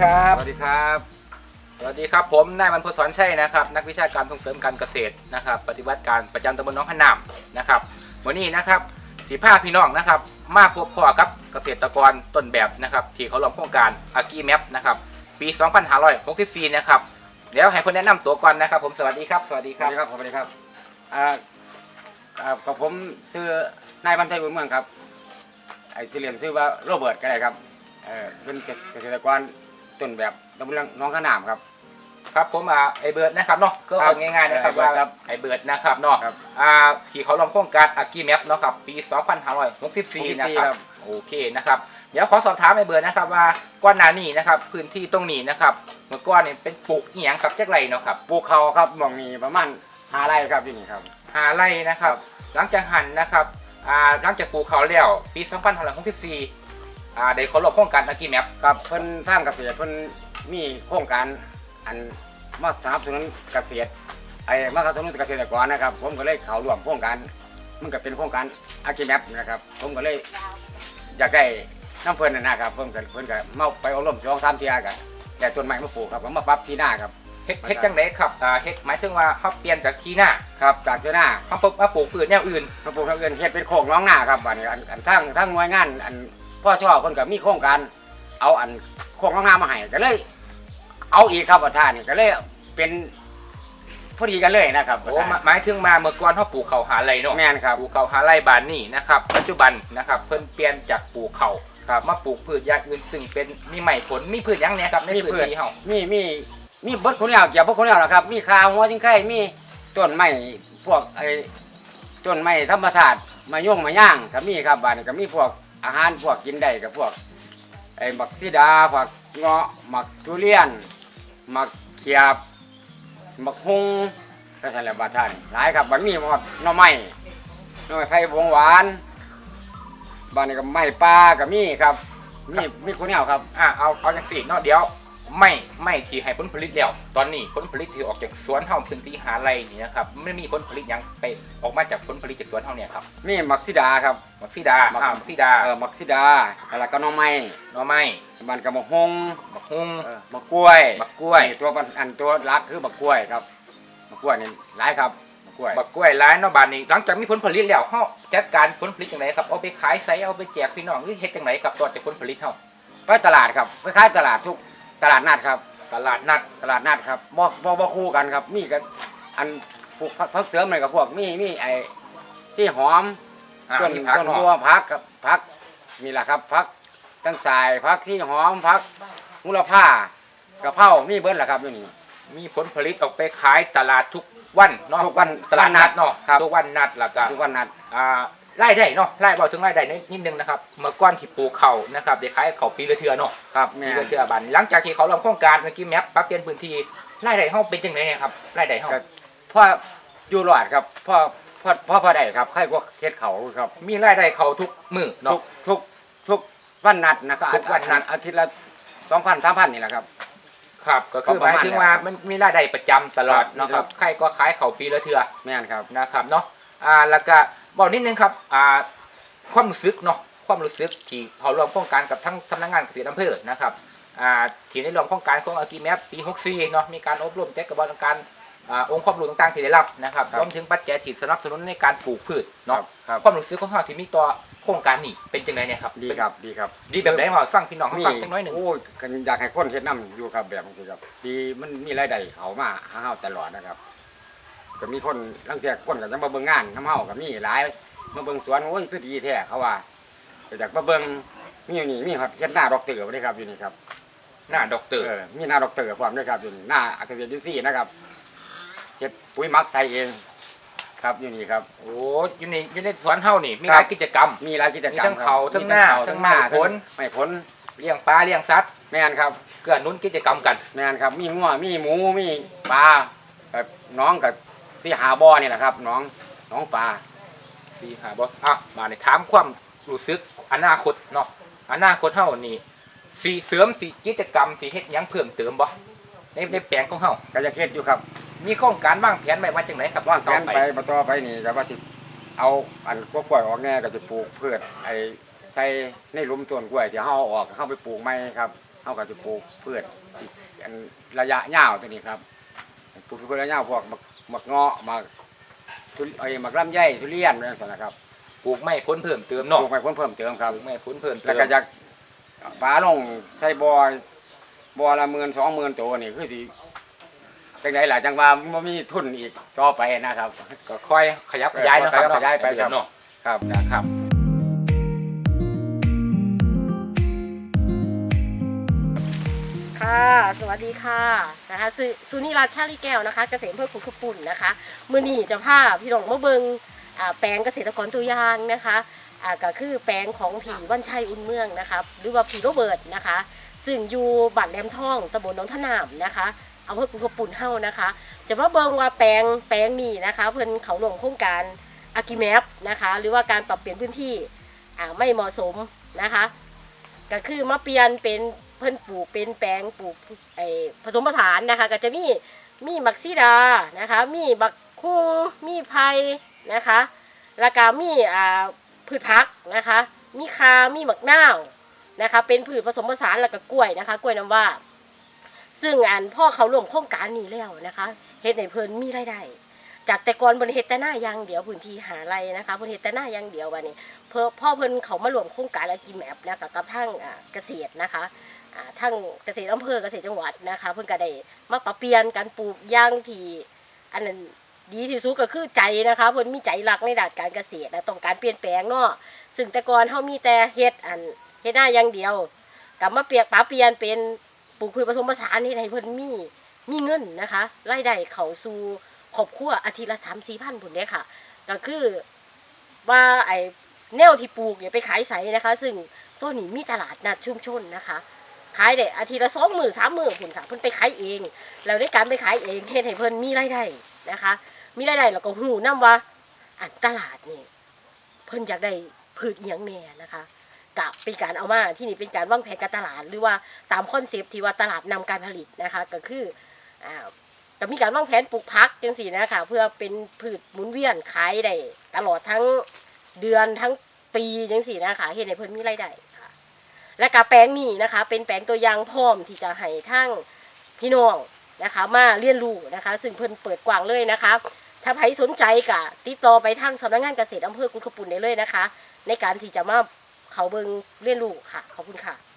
ครับ สวัสดีครับ สวัสดีครับผมนายมันพลสอนชัยนะครับ นักวิชาการส่งเสริมการเกษตรนะครับ ปฏิบัติการประจำตำบลหน้องขนามนะครับวันนี้นะครับสีผ้าพี่น้องนะครับ มาพบพ่อกับเกษตรกรต้นแบบนะครับที่เขาลงโครงการอากีแมปนะครับปี 2564 นะครับเดี๋ยวให้เพื่อนแนะนำตัวก่อนนะครับ ผมสวัสดีครับ สวัสดีสควัรัสบดีครับสวัสดีครับอ่าอ่ากับผมชื่อนายบรรชัยบุญเมืองครับไอ้สิเลียมชื่อว่าโรเบิร์ตก็ได้ครับเออเป็นเกษตรกร ต้นแบบตำบลหน้องขนามครับ ครับผมอ่าไอเบิร์ดนะครับเนาะก็ครัเอาบง่ายๆนะครับไอ้เบิร์ว่าดครับไอเบิร์ดนะครับเนาะครับ อ่าที่เขาลงโครงการอากีแมปเนาะครับปี2564 นะคครัรับ บ โอเคนะครับ เดี๋ยวขอสอบถามไอ้เบิร์ดนะครับว่าก้อนหนานี่นะครับพื้นที่ตรงนี้นะครับเมื่อก่อนนี่เป็นปลูกเหียงครับจักไรเนาะครับ ปลูกเขาครับหมองนี้ประมาณห้าไร่ครับที่นี่ครับ หาไรนะครับ หลังจากหันนะครับอ่าหลังจากปลูกเขาแล้วปี2564 อ่าได้เขาลงโครงการอากีแมปครับเพิ่นทางเกษตรเพิ่นมีโครงการอันมาสนับสนุนเกษตรไอ้มาสนับสนุนเกษตรกรนะครับ ผมก็เลยเข้าร่วมโครงการมันก็เป็นโครงการอากิแมปนะครับ ผมก็เลยอยากได้น้ำเพิ่นนะนะครับเพิ่นก็เพิ่นก็มาไปอบรมสองสามเทียกันแต่ต้นไม้มาปลูกครับผมมาปรับที่หน้าครับเฮ็ดเฮ็ดจังไดครับอ่าเฮ็ดหมายถึงว่าเขาเปลี่ยนจากที่หน้าครับจากที่หน้าเขาปลูกมาปลูกพืชแนวอื่นมาปลูกทางอื่นเฮ็ดเป็นโครงน้องหน้าครับอันนี้อันอันทั้งทั้งหน่วยงานอัน พ่อชอบเพิ่นก็มีโครงการ เอาอันโครงน้องหน้ามาให้ก็เลย เอาอีกครับประธานนี่ก็เลยเป็นพอดีกันเลยนะครับประโอ้ธาน หมายถึงมาเมื่อก่อนเขาปลูกเขาหาไรเนาะแม่นครับ ปลูกเขาหาไรบานนี่นะครับ ปัจจุบันนะครับเพิ่นเปลี่ยนจากปลูกเขาครับมาปลูกพืชอย่างอื่นซึ่งเป็นมีใหม่ผลมีพืชหยังเนี่ยครับในมีพื้นพืชที่เฮามีมีมีเบิดคนแล้วเกี่ยวเบิดคนแล้วนะครับ มีคาหัวจิงไข่มีต้นไม้พวกไอ้ต้นไม้ธรรมชาติมาย่งมาย่างก็มีครับบ้านนี้ก็มีพวก อาหารพวกกินได้กับพวกไอ้มักซีดาผักเงาะหมักทุเรียนหมักเขียบหมักฮุงก็ใช่แหละบาท่านหลายครับบ้านมีหมดหน่อไม้หน่อไม้ไผ่วงหวานบ้านนี้ก็ไม้ปลาก็มีครับมีมีคนแล้วครับ อ่าเอาเอาจากสี่เนาะเดี๋ยว ไม่ไม่ที่ให้ผลผลิตแล้ว ตอนนี้ผลผลิตที่ออกจากสวนเฮาพื้นที่หาไรนี่นะครับไม่มีผลผลิตหยังไปออกมาจากผลผลิตจากสวนเฮาเนี่ยครับมีมักซิดาครับ มักซีดามัก อ่ามักซีดาเออมักซิดาแล้วก็หน้องไม้หน่อไม้บ้านกับมะฮงมักฮุงเออมะกล้วยมะกล้วยนี่ตัวปันอันตัวรักคือมะกล้วยครับมะกล้วยนี่หลายครับมะกล้วยบักกล้วยร้ายเนาะบานนี้ หลังจากมีผลผลิตแล้วเฮาจัดการผลผลิตจังไดครับเอาไปขายไสเอาไปแจกพี่น้องหรือเฮ็ดจังไดครับต่อจากผลผลิตเฮาไปตลาดครับไปขายตลาดทุก ตลาดนัดครับ ตลาดนัดตลาดนัดครับบ่บ่บ่คู่กันครับ มีกันอันพวกผักผักเสริมอะไรกับพวกมีมีไอ้ซี่หอมอ่าต้นมีผักต้นเนาะบัวพักกับพักมีแหละครับพักตั้งสายพักที่หอมพักมูลผ้ากระเพรามีเบิ้ลแหละครับอยู่นี่ มีผลผลิตออกไปขายตลาดทุกวันเนาะทุกวันตลาดนัดเนาะครับ ทุกวันนัดแล้วก็ทุกวันนัด อ่า รายได้เนาะรายเบาถึงรายได้นิดนึงนะครับเมื่อก่อนที่ปลูกเขานะครับได้ขายเขาปีละเทื่อเนาะครับปีแม่ละเทื่อบันหลังจากที่เขาลงโครงการเมื่อกี้แมปปรับเปลี่ยนพื้นที่รายได้เฮาเป็นจังไดครับรายได้เฮาพ่ออยู่รอดครับพ่อพ่อพ่อพอได้ครับใครก็เฮ็ดเขาครับ มีรายได้เขาทุกมื้อทุเนาะกทุกทุกวันนัดนะครับทุกวันนัดอาทิตย์ละสองพันสามพันนี่แหละครับครับก็คือก็หประมายมาณถึงว่านั้นครับมันมีรายได้ประจำตลอดครับเนาะคครัรับบใครก็ขายเขาปีละเทื่อแม่นครับนะครับเนาะอ่าแล้วก็ บอกนิดนึงครับอ่าความรู้สึกเนาะความรู้สึกที่เขาร่วมโครงการกับทั้งสำนักงานเกษตรอำเภอนะครับอ่าที่ได้ร่วมโครงการของอากีแมปปี64เนาะมีการอบรมแจ้งกระบวนการอ่าองค์ความรู้ต่างๆที่ได้รับนะครับครับรวมถึงปัจจัยที่สนับสนุนในการปลูกพืชเนาะครับความรู้สึกของเขาที่มีต่อโครงการนี้เป็นจังไงเนี่ยครับดีครับดีครับ ดีแบบไหนมาฟังพี่น้องเขาฟังจังน้อยหนึ่งโอ้ยก็อยากให้คนเฮ็ดน้ำอยู่ครับแบบนี้ครับ ดีมันมีรายได้เขามาหาเฮาตลอดนะครับ ก็มีคนลังเทียคนก็จะมาเบิ่งงานน้ำเฮาก็มีหลายมาเบิ่งสวนโอ้ยคือดีแท้เขาว่าก็อยากมาเบิ่งมีอยู่นี่มีครับเฮ็ดหน้าดอกเตอร์บ่ได้ครับอยู่นี่ครับหน้าดอกเตอร์เออมีหน้าดอกเตอร์พร้อมด้วยครับอยู่นี่หน้าเกษตรยูซี่นะครับเฮ็ดปุ๋ยหมักใส่เอง ครับอยู่นี่ครับ โอ้อยู่ในอยู่ในสวนเฮานี่มีหลายกิจกรรม มีหลายกิจกรรมมีทั้งเขาทั้งหน้าทั้งงไม้หน้าผล ไม่ผลเลี้ยงปลาเลี้ยงสัตว์แม่นครับ เกื้อหนุนกิจกรรมกัน แม่นครับ มีงัวมีหมูมีปลากับน้องกับ ที่หาบ่อนี่แหละครับน้องน้องปลาสีหาบออะมาในถามความรู้สึกอนาคตเนาะอนาคตเฮานี่สีเสริมสีกิจกรรมสีเฮ็ดหยังเพิ่มเติมบ่ในในแปลงของเฮาก็จะเฮ็ดอยู่ครับมีโครงการวางแผนไว้ว่าจังไดครับว่างแผต่อนไปไปมาต่อไปนี่ก็ว่าสิเอาอันกล้วยออกแน่ก็จะปลูกพืชไอ้ใส่ในหลุมต้นกล้วยที่เฮาเอาออกเข้าไปปลูกใหม่ครับเฮาก็จะปลูกพืชที่อันระยะยาวตัวนี้ครับปลูกพืชระยะยาวพวกมั กมักเงาะมักทุไอ้มักลำไยทุเรียนนั่นสินะครับปลูกไม่พ้นเพิ่มเติมปเนาะลูกไปเพิ่มเพิ่มเติมครับปลูกไม่พ้นเพิ่มเติมแล้วก็จะปลาลงใส่บ่อบ่อละหมื่นสองหมื่นตัวนี่คือสิจังไดล่ะจังว่าบ่มีทุนอีกต่อไปนะครับ ก็ค่อยขยับขยายเนาะครับขยับขยายไปครับ เนาะครับ นะครับ สวัสดีค่ะนะคะสุสุนิรัตชาลีแก้วนะคะเกษตรเพื่อคุณขปุ่นนะคะมือนี้จะพาพี่น้องมาเบิงแปลงเกษตรกรตัวอย่างนะคะก็คือแปลงของผีวันชัยอุ่นเมืองนะคะหรือว่าผีโรเบิร์ตนะคะ ซึ่งอยู่บัตรแหลมทองตำบลหนองทนามนะคะอำเภอกุนขปุ่นเฮานะคะ จะมาเบิงว่าแปลงแปลงนี้นะคะ เพิ่นเขาลงโครงการอากิแมปนะคะ หรือว่าการปรับเปลี่ยนพื้นที่ไม่เหมาะสมนะคะ ก็คือมาเปลี่ยนเป็น เพิ่นปลูกเป็นแปลงปลูกไอ้ผสมผสานนะคะ ก็จะมีมีมักซีดานะคะ มีบักคุงมีไผ่นะคะแล้วก็มีอ่าพืชผักนะคะ มีคามีมักนาวนะคะ เป็นพืชผสมผสานแล้วก็กล้วยนะคะ กล้วยน้ำว่า ซึ่งอันพ่อเขาร่วมโครงการนี้แล้วนะคะเฮ็ดในเพิ่นมีรายได้จากแต่ก่อนบนเฮ็ดแต่หน้าย่างเดียวพื้นที่หาไรนะคะบนเฮ็ดแต่หน้าย่างเดียววันนี้เพื่อพ่อเพิ่นเขามารวมโครงการอากิแมปนะคะกับทั้งเกษตรนะคะ ทั้งเกษตรอำเภอเกษตรจังหวัดนะคะ เพิ่นก็ได้มาปรับเปลี่ยนการปลูกย่างที่อันนั้นดีที่สุดก็คือใจนะคะเพิ่นมีใจรักในด้านการเกษตรและต้องการเปลี่ยนแปลงเนาะซึ่งแต่ก่อนเฮามีแต่เฮ็ดอันเฮ็ดหน้าอย่างเดียวกลับมาเปลี่ยนปรับเปลี่ยนเป็นปลูกพืชผสมผสานเฮ็ดให้เพิ่นมีมีเงินนะคะรายได้เข้าสู่ครอบครัวอาทิตย์ละ3-4พันพุ่นเด้ค่ะก็คือว่าไอ้แนวที่ปลูกเนี่ยไปขายใสนะคะ ซึ่งโซนนี้มีตลาดนัดชุมชนนะคะ ขายได้อาทิตย์ละสองหมื่นสามหมื่นพุ่นค่ะเพิ่นไปขายเอง แล้วในการไปขายเองเฮ็ดให้เพิ่นมีรายได้นะคะ มีรายได้แล้วก็หูนํว่าอันตลาดนี่เพิ่นอยากได้พืชเอียงแน่นะคะกับเป็นการเอามาที่นี่เป็นการวางแผนการตลาด หรือว่าตามคอนเซปต์ที่ว่าตลาดนำการผลิตนะคะ ก็คืออ่าก็มีการวางแผนปลูกพักจังสี่นะคะเพื่อเป็นพืชหมุนเวียนขายได้ตลอดทั้งเดือนทั้งปีจังสี่นะคะเห็นในเพิ่นมีรายได้ และกาแปลงนี้นะคะ เป็นแปลงตัวอย่างพร้อมที่จะให้ทั้งพี่น้องนะคะมาเรียนรู้นะคะ ซึ่งเพิ่นเปิดกว้างเลยนะคะ ถ้าใครสนใจก็ติดต่อไปทางสำนักงานเกษตรอำเภอกุนขปุ่นได้เลยนะคะ ในการที่จะมาเขาเบิงเรียนรู้ค่ะขอบคุณค่ะ